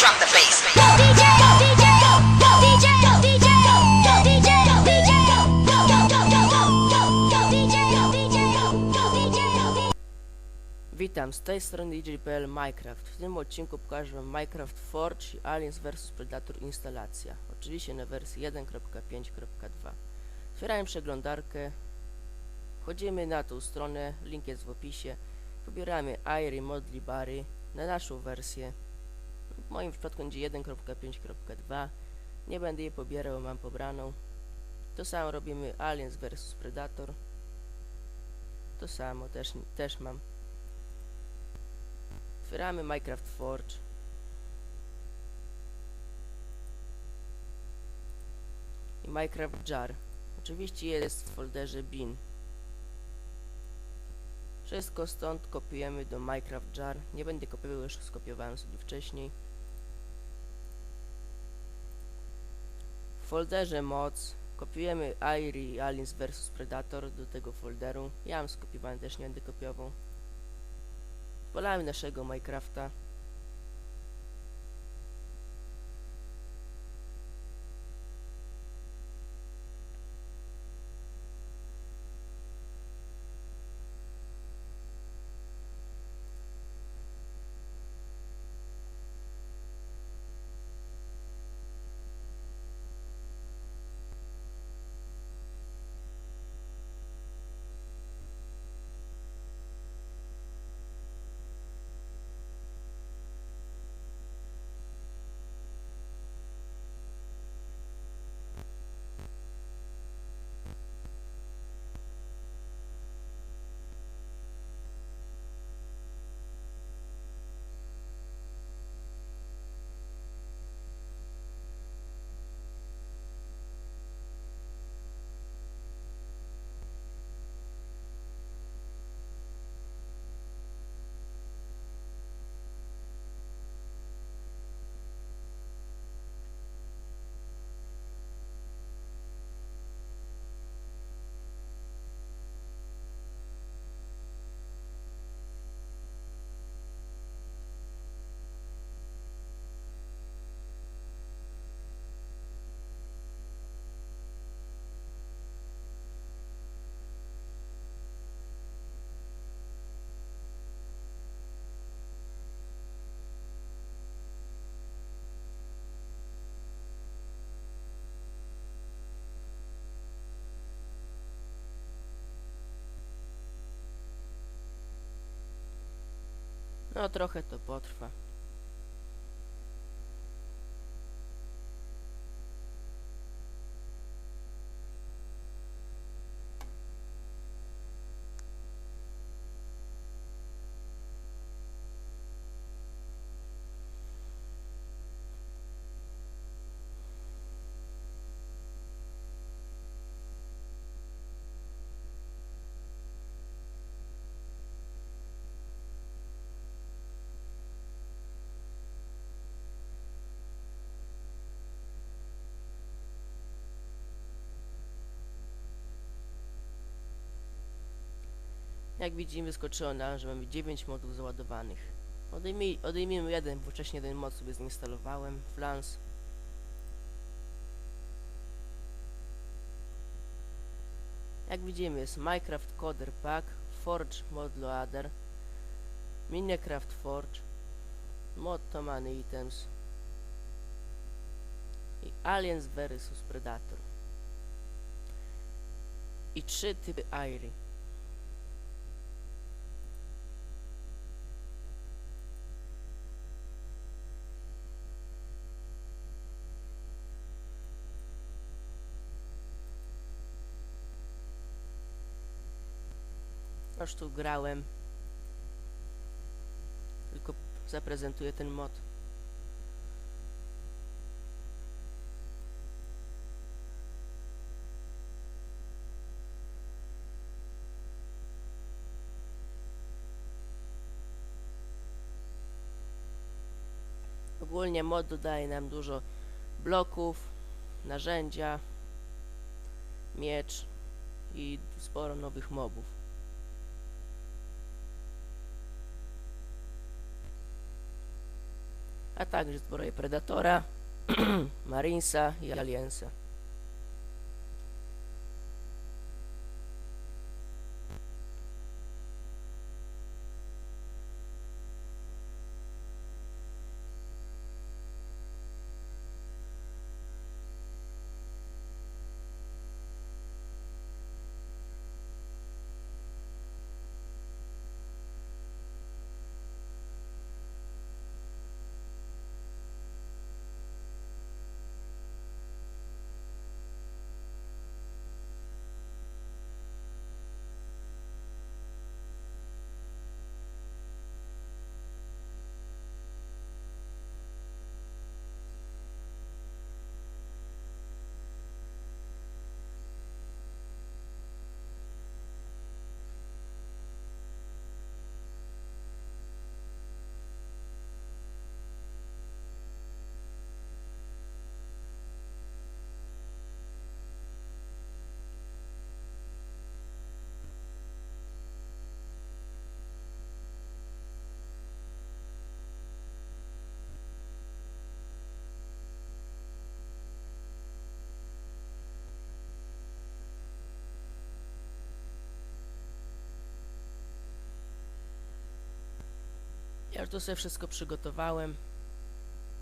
drop the bass. DJ, DJ, DJ, DJ, DJ, DJ. Witam, z tej strony DJ.pl Minecraft. W tym odcinku pokażę wam Minecraft Forge i Aliens vs Predator instalacja. Oczywiście na wersji 1.5.2. Otwierałem przeglądarkę. Wchodzimy na tą stronę, link jest w opisie. Wybieramy Airy Modli Bary na naszą wersję. W moim przypadku będzie 1.5.2. Nie będę jej pobierał, mam pobraną. To samo robimy Aliens vs Predator. To samo też, też mam. Otwieramy Minecraft Forge. I Minecraft Jar. Oczywiście jest w folderze bin. Wszystko stąd kopiujemy do Minecraft Jar. Nie będę kopiował, już skopiowałem sobie wcześniej. Folderze moc kopiujemy Airy Aliens vs Predator do tego folderu. Ja mam skopiowany, też nie będę kopiował. Wolałem naszego Minecrafta. No trochę to potrwa. Jak widzimy wyskoczyło nam, że mamy 9 modów załadowanych. Odejmij, odejmijmy jeden, bo wcześniej jeden mod sobie zainstalowałem. Flans. Jak widzimy jest Minecraft Coder Pack, Forge Mod Loader, Minecraft Forge, Mod Tomany Items i Aliens vs Predator. I trzy typy Airy. Już tu grałem. Tylko zaprezentuję ten mod. Ogólnie mod dodaje nam dużo bloków, narzędzia, miecz i sporo nowych mobów. A także zbroję Predatora, Marinesa i Aliensa. Ja tu sobie wszystko przygotowałem.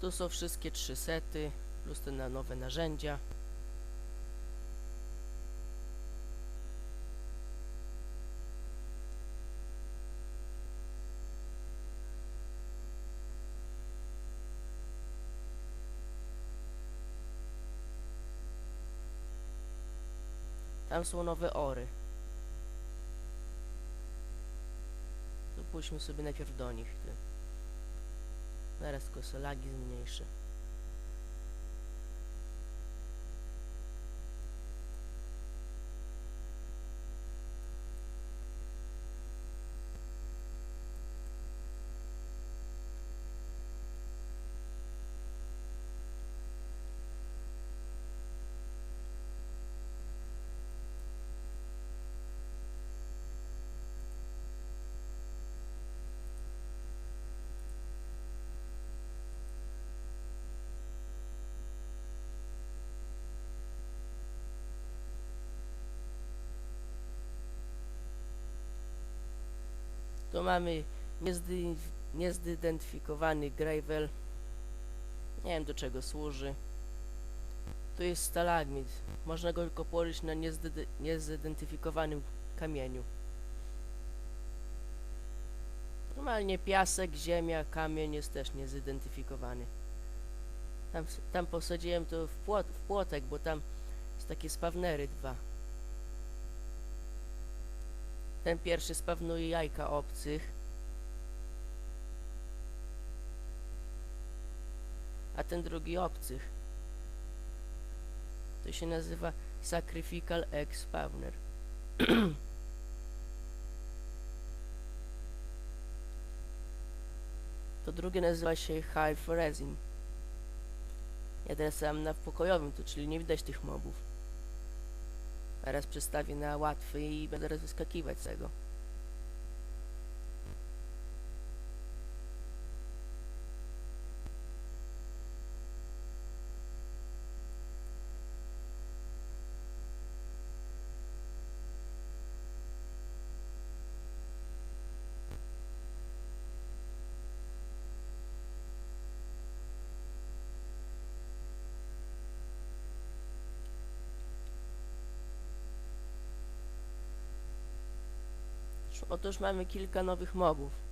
Tu są wszystkie trzy sety, plus te na nowe narzędzia. Tam są nowe ory. Pójdźmy sobie najpierw do nich. Ty. Zaraz tylko sobie lagi zmniejszę. Tu mamy niezidentyfikowany gravel. Nie wiem do czego służy. Tu jest stalagmit. Można go tylko położyć na niezidentyfikowanym kamieniu. Normalnie piasek, ziemia, kamień jest też niezidentyfikowany. Tam, tam posadziłem to w, płot, w płotek, bo tam jest takie spawnery dwa. Ten pierwszy spawnuje jajka obcych. A ten drugi obcych. To się nazywa Sacrificial Egg Spawner. to drugie nazywa się Hive Resin. Ja teraz mam na pokojowym tu, czyli nie widać tych mobów. Teraz przestawię na łatwy i będę teraz wyskakiwać z tego. Otóż mamy kilka nowych mobów.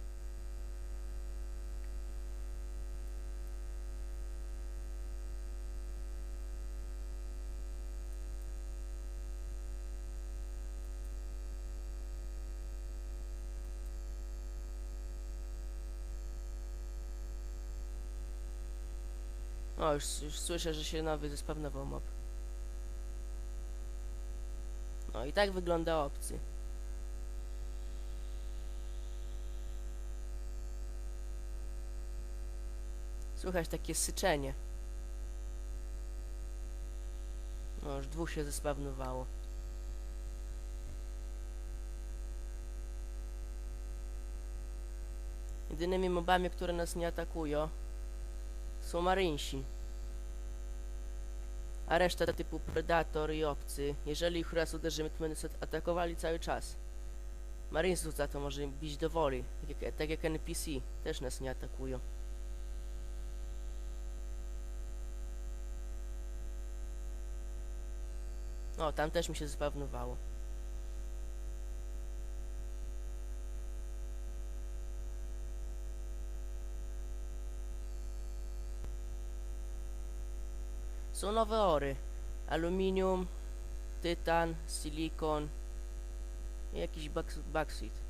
O, już, już słyszę, że się nowy zespawnował mob. No i tak wygląda obcy. Słychać takie syczenie. No, już dwóch się zespawnowało. Jedynymi mobami, które nas nie atakują, są Marinsi. A reszta typu Predator i obcy, jeżeli ich raz uderzymy, to będą atakowali cały czas. Marinesów za to może bić do woli, tak jak, tak jak NPC, też nas nie atakują. O, tam też mi się zwawnowało. Są nowe ory. Aluminium, tytan, silikon i jakiś bauxit.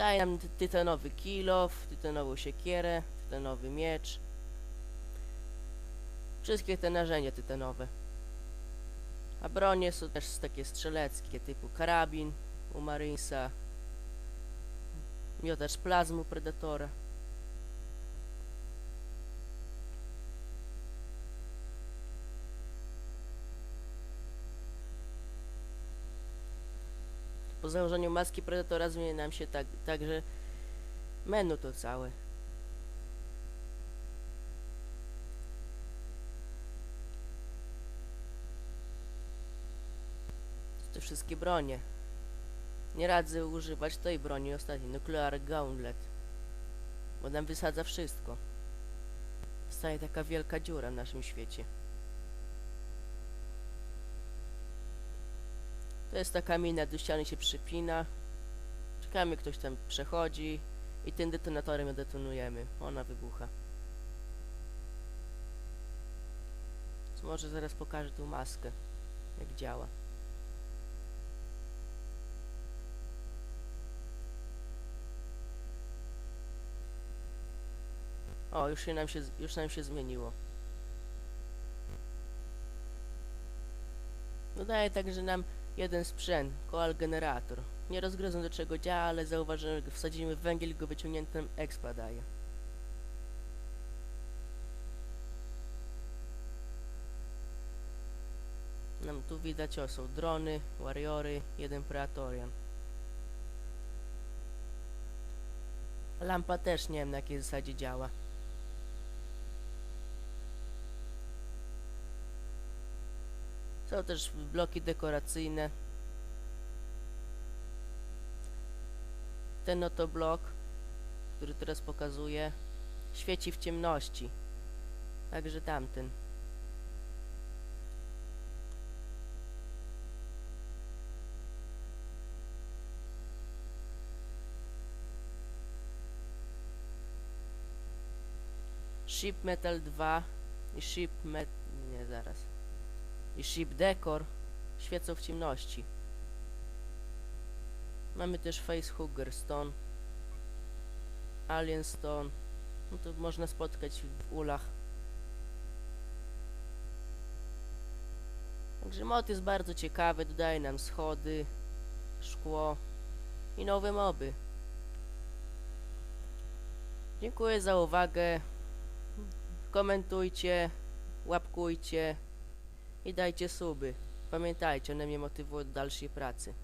Daje nam ty- tytanowy kilof, tytanową siekierę, tytanowy miecz. Wszystkie te narzędzia tytanowe. A bronie są też takie strzeleckie typu karabin u Marinesa, miotacz plazmu Predatora. Po założeniu maski Predatora zmieni nam się tak, także menu to całe. Te wszystkie bronie. Nie radzę używać tej broni ostatniej, Nuclear Gauntlet. Bo nam wysadza wszystko. Staje taka wielka dziura w naszym świecie. Jest taka mina, do ściany się przypina. Czekamy, ktoś tam przechodzi i tym detonatorem ją detonujemy. Ona wybucha. Więc może zaraz pokażę tą maskę, jak działa. O, już się nam się, już nam się zmieniło. Dodaje także nam jeden sprzęt, koal generator. Nie rozgryzą do czego działa, ale zauważyłem, że go wsadzimy węgiel i go wyciągniętym expa daje. Nam tu widać, o, są drony, warriory, jeden preatorian. Lampa też nie wiem na jakiej zasadzie działa. Są też bloki dekoracyjne. Ten oto blok, który teraz pokazuję, świeci w ciemności. Także tamten. Ship Metal 2 i Ship Met... nie, zaraz. I Ship Decor świecą w ciemności. Mamy też Facehugger Stone, Alien Stone. No to można spotkać w ulach. Także mod jest bardzo ciekawy, dodaje nam schody, szkło i nowe moby. Dziękuję za uwagę. Komentujcie, łapkujcie i dajcie suby. Pamiętajcie, one mnie motywują do dalszej pracy.